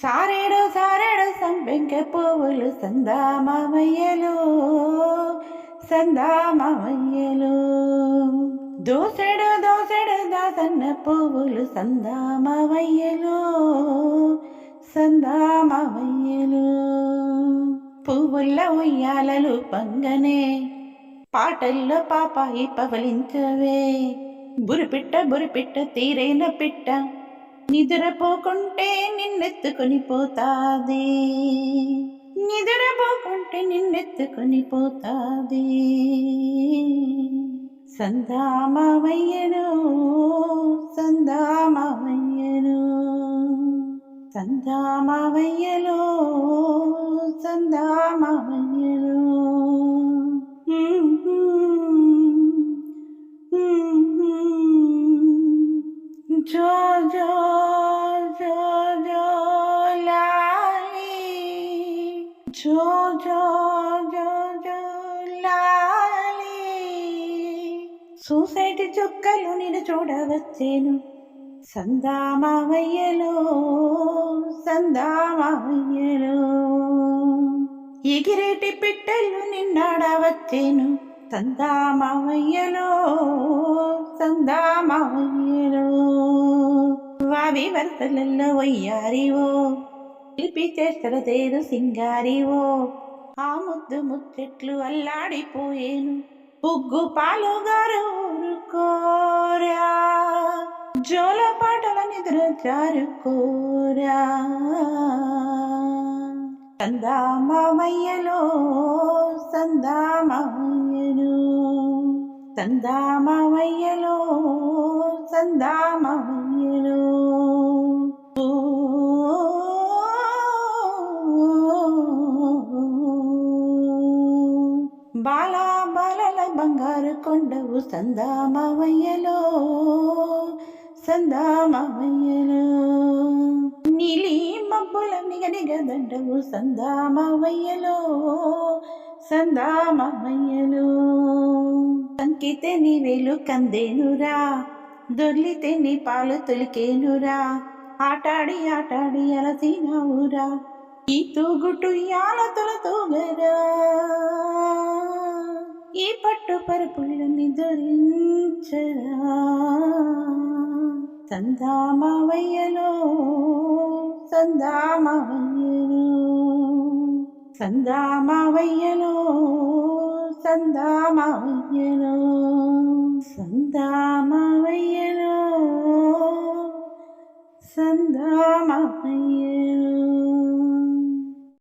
సారేడు సారేడు సంపెంక పువ్వులు సందామయ్యలు సందామయ్యలు దోసెడు దోసెడు దాసన్న పువ్వులు సందామయ్యలు సందామయ్యలు పువ్వుల ఉయ్యాలలు పంగనే పాటల్లో పాపాయి పవలించవే. బురిపిట్ట బురిపిట్ట తీరైన పిట్ట. నిద్రపోకుంటే నిన్నెత్తుకొని పోతాది. నిద్రపోకుంటే నిన్నెత్తుకొని పోతాది. సందామయ్యను సందామయ్యను సందామయ్యలో సందామయ్యలో జో జో సూసైడ్ చుక్కలు నేను చూడవచ్చేను సందామయ్యలో సందామయ్యలో ఎగిరేటి పిట్టలు నిన్నాడవచ్చేను సందామయ్యలో సందామయ్యలో వావి వరసలలో వయ్యారివో పిలిపి చేస్తల తేరు సింగారివో ఆ ముద్దు ముచ్చట్లు అల్లాడిపోయేను. పుగ్గు పాలుగారు ఊరుకోరా జోల పాటల నిద్ర జారుకోరా సందామయ్యలో సందామయ్యలో సందామయ్యలో సందామయ్యలో బాలా బాలల బంగారు కొండవు సందామవయ్యలో సందామవయ్యలో. నీలి మబ్బుల నిగనిగదండవు సందామవయ్యలో సందామవయ్యలో. అంకితే నీ వేలు కందేనురా దొర్లితే నీ పాలు తొలికేనురా ఆటాడి ఆటాడి అలసినవురా. ఈ తూగుటు యాలతుల తూగరా పరుపులను ధరించరా సందామవయ్యలో సందామవయ్యలో సందామవయ్యలో సందామవయ్యలో సందామవయ్యలో సందామవయ్యలో